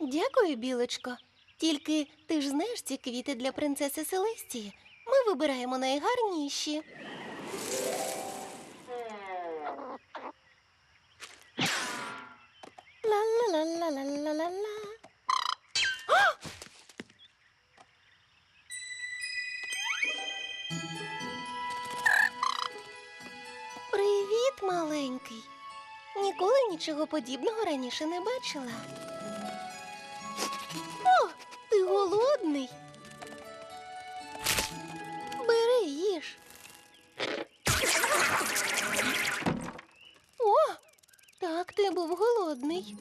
Дякую, білочко. Тільки ти ж знаєш ці квіти для принцеси Селестії. Ми вибираємо найгарніші. Ніколи нічого подібного раніше не бачила. О, ти голодний. Бери їж. О, так ти був голодний.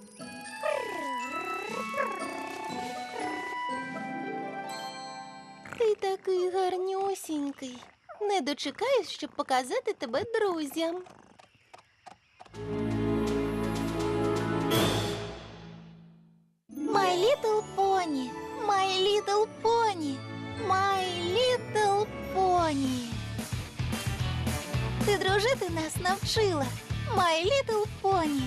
Ти такий гарнюсінький. Не дочекаюсь, щоб показати тебе друзям. Pony, my little pony, my little pony. Ти дружити нас навчила, my little pony.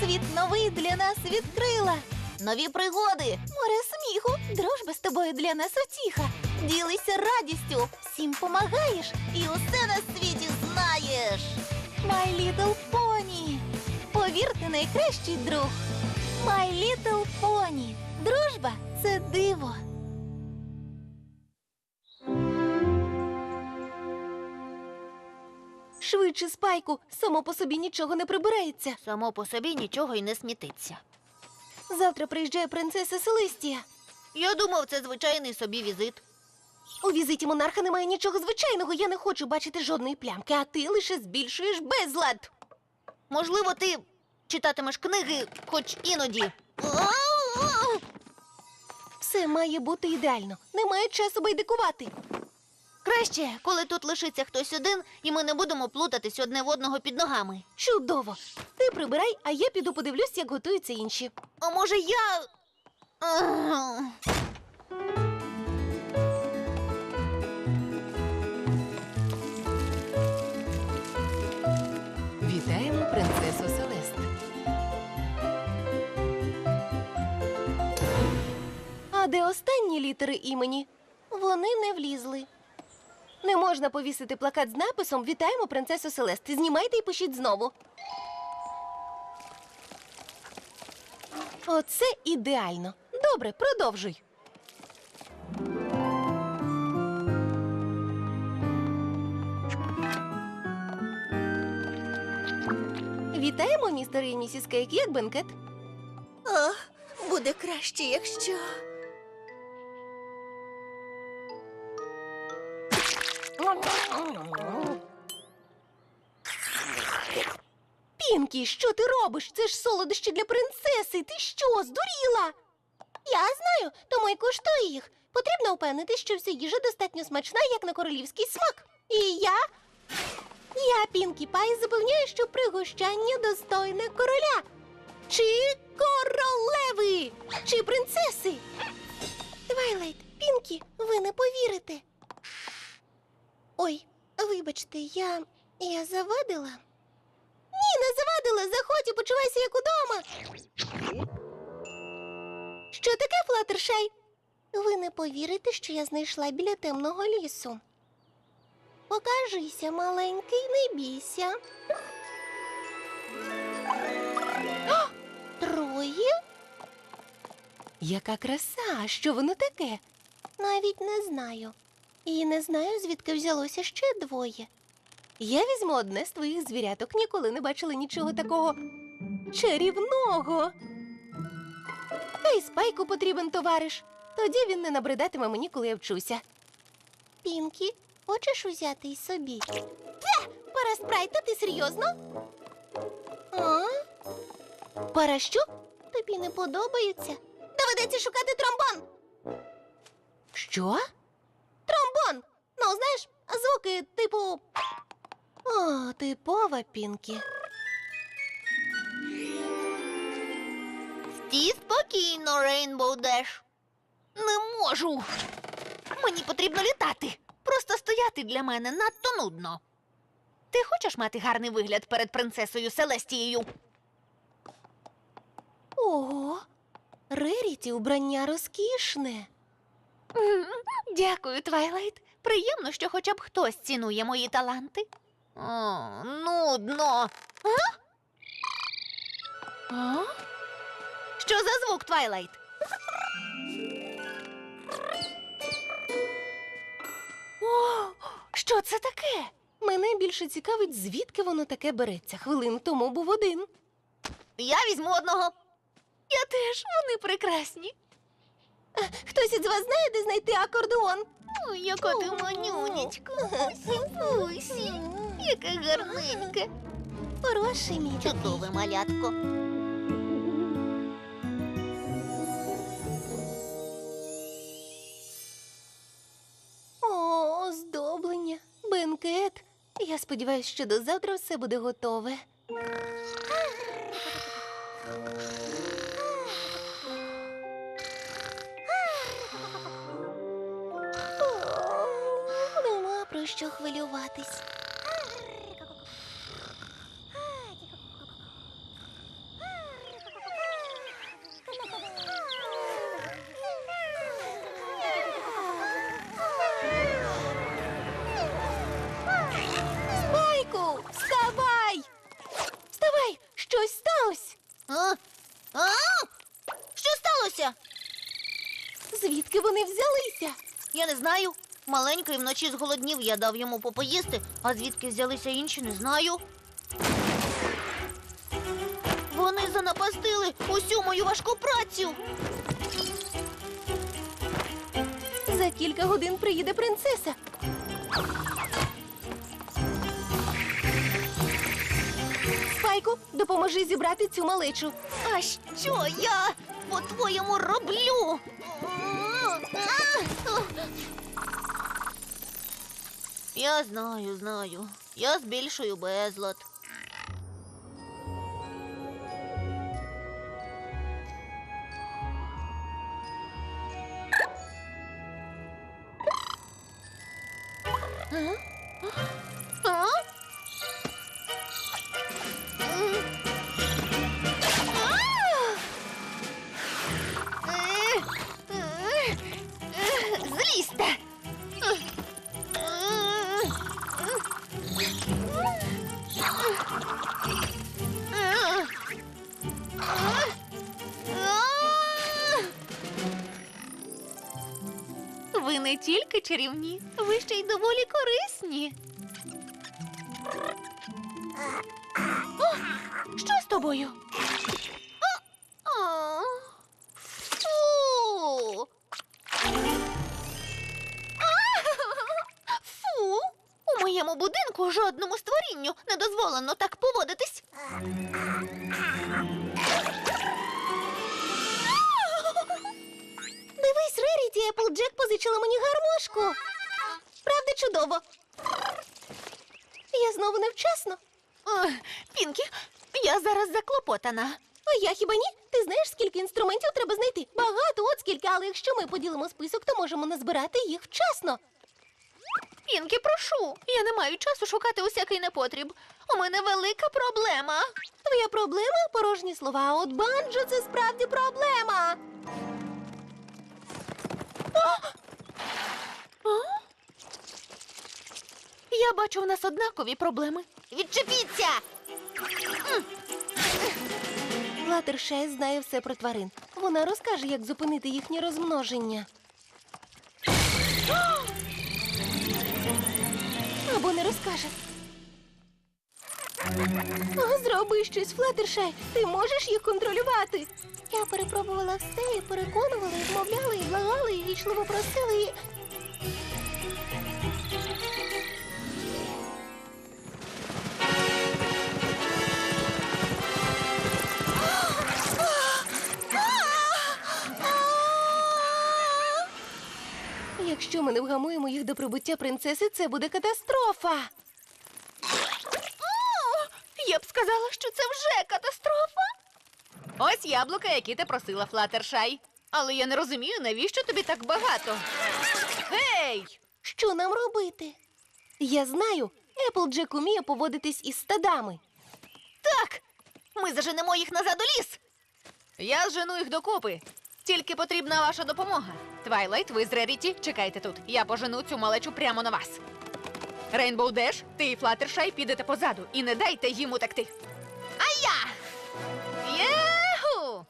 Світ новий для нас відкрила. Нові пригоди, море сміху, дружба з тобою для нас утіха. Ділися радістю, всім помагаєш і усе на світі знаєш. My little pony. Повірте, найкращий друг. My Little Pony. Дружба це диво. Швидше, спайку, само по собі нічого не прибирається. Само по собі нічого й не смітиться. Завтра приїжджає принцеса Селестія. Я думав, це звичайний собі візит. У візиті монарха немає нічого звичайного. Я не хочу бачити жодної плямки, а ти лише збільшуєш безлад. Можливо, ти читатимеш книги, хоч іноді. Все має бути ідеально. Немає часу байдикувати. Краще, коли тут лишиться хтось один, і ми не будемо плутатись одне в одного під ногами. Чудово. Ти прибирай, а я піду подивлюсь, як готуються інші. А може, я. Ах. Останні літери імені? Вони не влізли. Не можна повісити плакат з написом Вітаємо принцесу Селест. Знімайте і пишіть знову. Оце ідеально. Добре, продовжуй. Вітаємо, містер і місіс Кейк, як бенкет. О, буде краще, якщо. Пінкі, що ти робиш? Це ж солодощі для принцеси. Ти що, здуріла? Я знаю, тому й коштую їх. Потрібно впевнитись, що вся їжа достатньо смачна, як на королівський смак. І я. Я, Пінкі Пай, запевняю, що пригощання достойне короля. Чи королеви, чи принцеси. Твайлайт, Пінкі, ви не повірите. Ой, вибачте, я. я завадила. Ні, не завадила. Заходь і почувайся як удома. Що таке, Флаттершай? Ви не повірите, що я знайшла біля темного лісу. Покажися, маленький, не бійся. О, Троє? Яка краса! А Що воно таке? Навіть не знаю. І не знаю, звідки взялося ще двоє. Я візьму одне з твоїх звіряток. Ніколи не бачили нічого такого чарівного. Та й спайку потрібен товариш. Тоді він не набридатиме мені, коли я вчуся. Пінкі, хочеш узяти й собі? Те, пара спрайта, ти серйозно? А? Пара що? Тобі не подобається? Доведеться шукати тромбон. Що? Звуки типу. О, типова Пінкі. Стій спокійно, Рейнбоу Деш. Не можу. Мені потрібно літати. Просто стояти для мене надто нудно. Ти хочеш мати гарний вигляд перед принцесою Селестією? Ого, Реріті убрання розкішне. Дякую, Твайлайт. Приємно, що хоча б хтось цінує мої таланти. О, нудно. А? А? Що за звук, Твайлайт? О, що це таке? Мене більше цікавить, звідки воно таке береться. Хвилин тому був один. Я візьму одного. Я теж, вони прекрасні. Хтось із вас знає, де знайти акордеон? Ой, яка ти манюнечка. Усі, усі. Яка гарненька. Хороший мій. Чудове малятко. О, оздоблення, бенкет. Я сподіваюся, що до завтра все буде готове. Я не знаю. Маленький вночі зголоднів, я дав йому попоїсти, а звідки взялися інші, не знаю. Вони занапастили усю мою важку працю. За кілька годин приїде принцеса. Спайку, допоможи зібрати цю малечу. А що я по-твоєму роблю? Я знаю, знаю. Я збільшую безлад. А? Чарівні, ви ще й доволі корисні. О, що з тобою? А, Фу. У моєму будинку жодному створінню не дозволено так поводитись. Еплджек позичила мені гармошку. Правда, чудово. Я знову невчасно. Ой, Пінкі, я зараз заклопотана. А я хіба ні? Ти знаєш, скільки інструментів треба знайти? Багато, от скільки, але якщо ми поділимо список, то можемо назбирати їх вчасно. Пінкі, прошу. Я не маю часу шукати усякий непотріб. У мене велика проблема. Твоя проблема порожні слова, а от банджо це справді проблема. Я бачу в нас однакові проблеми. Відчепіться! Латершай знає все про тварин. Вона розкаже, як зупинити їхнє розмноження. Або не розкаже. Зроби щось, Флаттершай. Ти можеш їх контролювати. Я перепробувала все і переконувала, і вмовляла, і благала, і вічливо просила. І... Якщо ми не вгамуємо їх до прибуття принцеси, це буде катастрофа. Я б сказала, що це вже катастрофа. Ось яблука, які ти просила, Флатершай. Але я не розумію, навіщо тобі так багато. Гей! Що нам робити? Я знаю, Еплджек уміє поводитись із стадами. Так! Ми заженемо їх назад у ліс. Я зжену їх докупи. Тільки потрібна ваша допомога. Твайлайт, ви з Реріті, чекайте тут. Я пожену цю малечу прямо на вас. Рейнбоу Деш, ти і Флаттершай підете позаду і не дайте їм утекти. А я! Єху!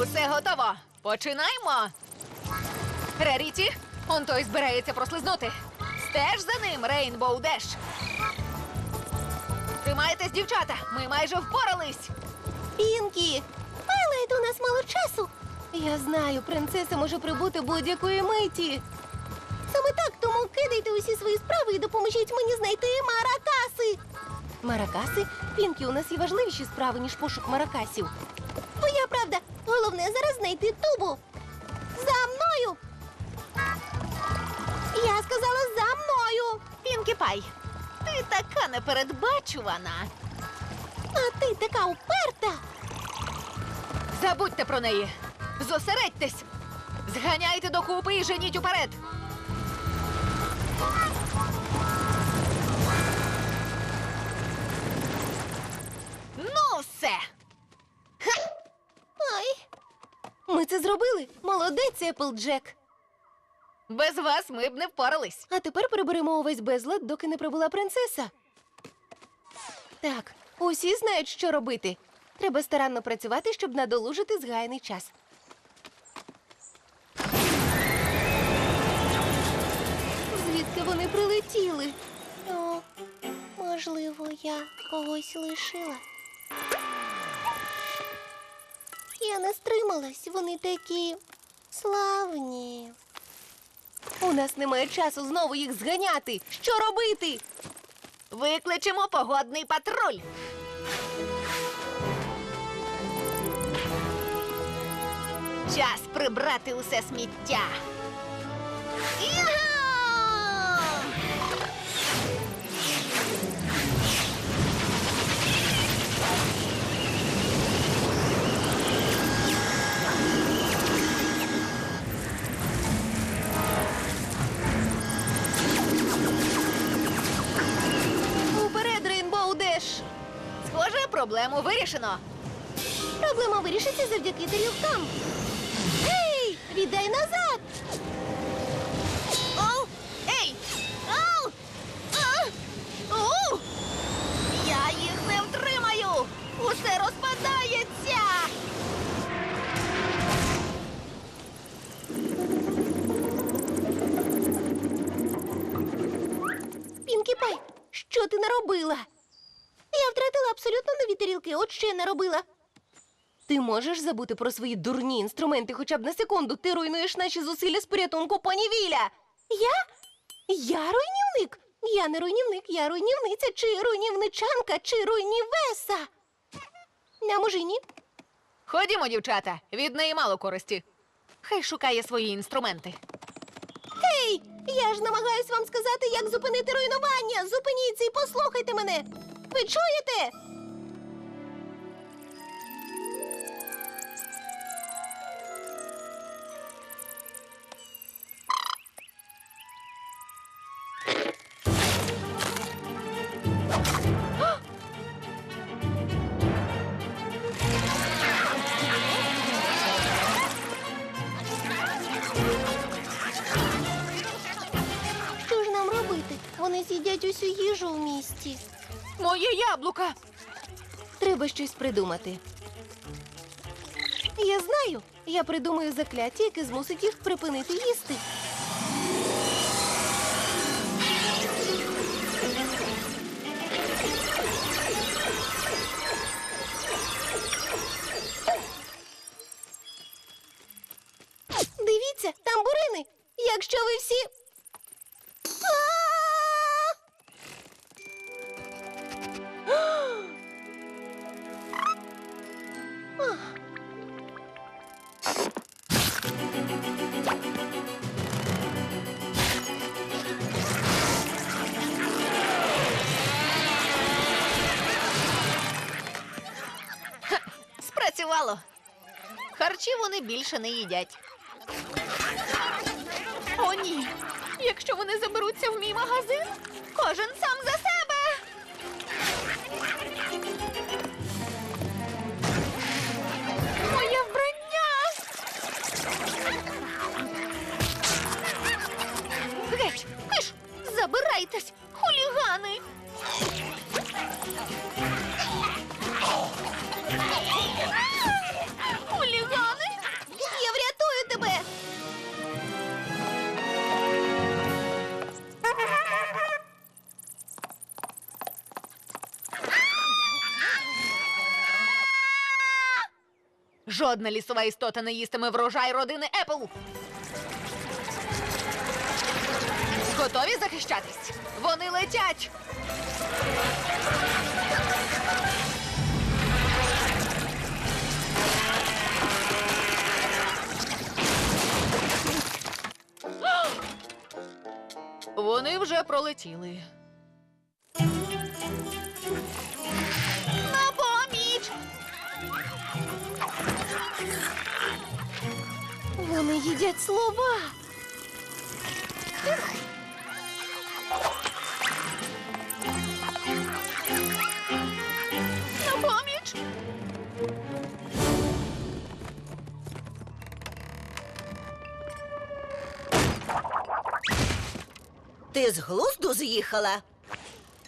Усе готово. Починаймо. Реріті, он той збирається прослизнути. Стеж за ним, Рейнбоу Деш. Тримайтесь, дівчата, ми майже впорались. Пінкі! Твайлайт, у нас мало часу. Я знаю, принцеса може прибути будь-якої миті. Саме так, тому кидайте усі свої справи і допоможіть мені знайти маракаси. Маракаси? Пінкі, у нас є важливіші справи, ніж пошук маракасів. Твоя правда. Головне зараз знайти тубу. За мною. Я сказала за. Пінкі ти така непередбачувана. А ти така уперта. Забудьте про неї. Зосередьтесь. Зганяйте докупи і женіть уперед. Ну, все. Ай. Ми це зробили. Молодець, Еплджек. Без вас ми б не впорались. А тепер приберемо увесь безлад, доки не прибула принцеса. Так, усі знають, що робити. Треба старанно працювати, щоб надолужити згаяний час. Звідки вони прилетіли? О, можливо, я когось лишила. Я не стрималась, вони такі славні. У нас немає часу знову їх зганяти. Що робити? Викличемо погодний патруль. Час прибрати усе сміття. Проблему вирішено. Проблема вирішиться завдяки тарілкам. Ей, віддай назад! Наробила. Ти можеш забути про свої дурні інструменти хоча б на секунду. Ти руйнуєш наші зусилля з порятунку понівіля. Я? Я руйнівник? Я не руйнівник, я руйнівниця, чи руйнівничанка, чи руйнівеса. А може й ні? Ходімо, дівчата, від неї мало користі. Хай шукає свої інструменти. Гей! Я ж намагаюсь вам сказати, як зупинити руйнування. Зупиніться і послухайте мене. Ви чуєте? Треба щось придумати. Я знаю. Я придумаю закляття, яке змусить їх припинити їсти. Спрацювало. Харчі вони більше не їдять. О, ні. Якщо вони заберуться в мій магазин, кожен сам за себе. Моє вбрання. Геть, киш, забирайтесь, Жодна лісова істота не їстиме врожай родини Епл. Готові захищатись? Вони летять. Вони вже пролетіли. Вони їдять слова. Ти з глузду з'їхала?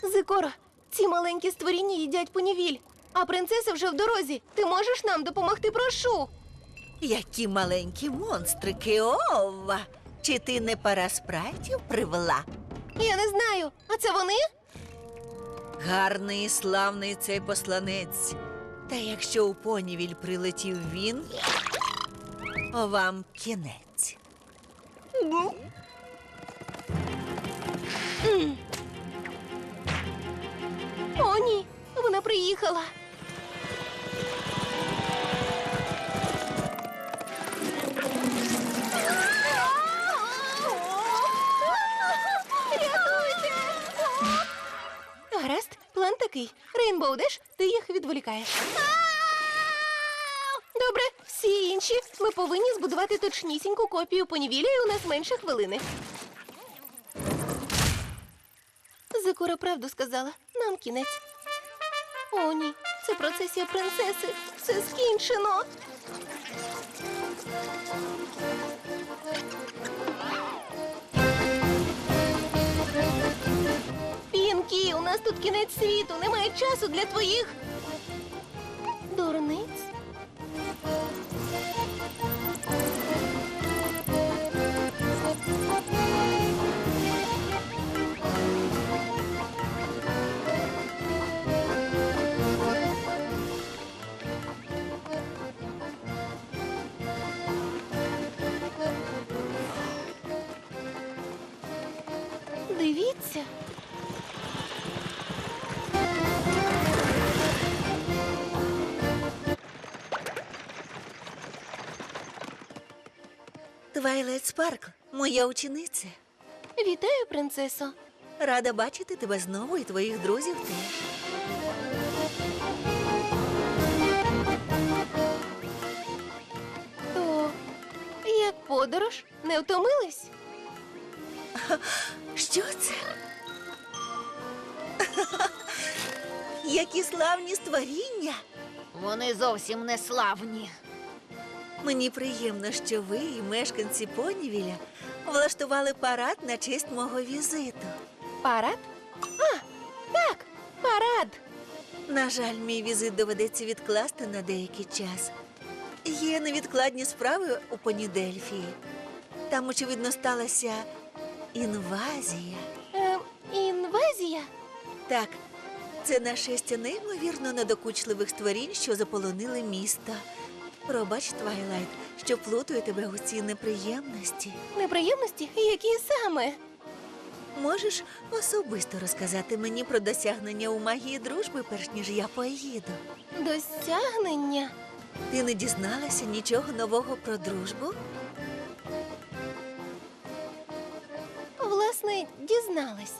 Зикоро, ці маленькі створіння їдять понівіль, а принцеса вже в дорозі. Ти можеш нам допомогти, прошу. Які маленькі монстрики, ова! Чи ти не пара спрайтів привела? Я не знаю. А це вони? Гарний і славний цей посланець. Та якщо у понівіль прилетів він, вам кінець. О, ні, вона приїхала. План такий. Рейнбоу Деш, ти їх відволікаєш. Добре, всі інші ми повинні збудувати точнісіньку копію понівілля, і у нас менше хвилини. Закура правду сказала. Нам кінець. О, ні, це процесія принцеси. Все скінчено. Нас тут кінець світу. Немає часу для твоїх. Дурниць. Дивіться. Твайлайт Спаркл, моя учениця. Вітаю, принцесо. Рада бачити тебе знову і твоїх друзів теж. То як подорож? Не втомились? Що це? Які славні створіння! Вони зовсім не славні. Мені приємно, що ви і мешканці Понівіля влаштували парад на честь мого візиту. Парад? А, так, парад. На жаль, мій візит доведеться відкласти на деякий час. Є невідкладні справи у Понідельфії. Там, очевидно, сталася інвазія. Е, інвазія? Так, це нашестя неймовірно надокучливих створінь, що заполонили місто. Пробач, Твайлайт, що плутаю тебе у ці неприємності. Неприємності? Які саме? Можеш особисто розказати мені про досягнення у магії дружби, перш ніж я поїду. Досягнення? Ти не дізналася нічого нового про дружбу? Власне, дізналась.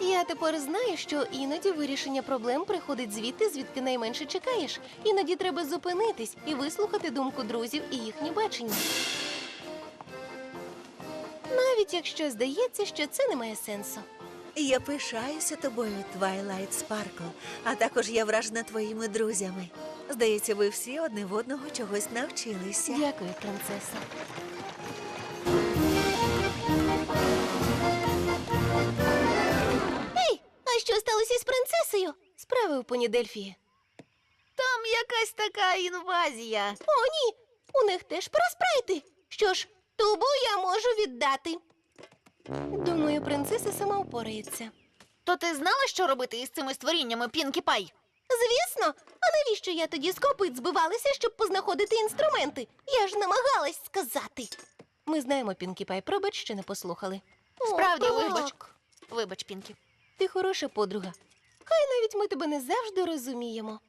Я тепер знаю, що іноді вирішення проблем приходить звідти, звідки найменше чекаєш. Іноді треба зупинитись і вислухати думку друзів і їхні бачення. Навіть якщо здається, що це не має сенсу. Я пишаюся тобою, Твайлайт Спаркл, а також я вражена твоїми друзями. Здається, ви всі одне в одного чогось навчилися. Дякую, принцеса. Що сталося з принцесою? Справи у Понідельфії. Там якась така інвазія. О, ні! У них теж проспрайти. Що ж, тубу я можу віддати. Думаю, принцеса сама впорається. То ти знала, що робити із цими створіннями Пінкі Пай? Звісно, а навіщо я тоді з копит збивалася, щоб познаходити інструменти? Я ж намагалась сказати. Ми знаємо, Пінкі Пай, пробач, що не послухали. Справді, вибач. Вибач, Пінкі. Ти хороша подруга. Хай навіть ми тебе не завжди розуміємо.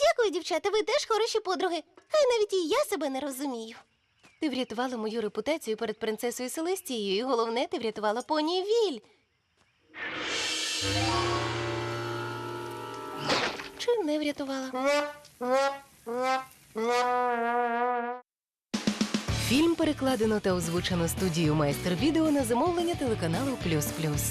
Дякую, дівчата, ви теж хороші подруги. Хай навіть і я себе не розумію. Ти врятувала мою репутацію перед принцесою Селестією, і головне, ти врятувала поні Віль. Чи не врятувала? Фільм перекладено та озвучено студією майстер відео на замовлення телеканалу Плюс Плюс.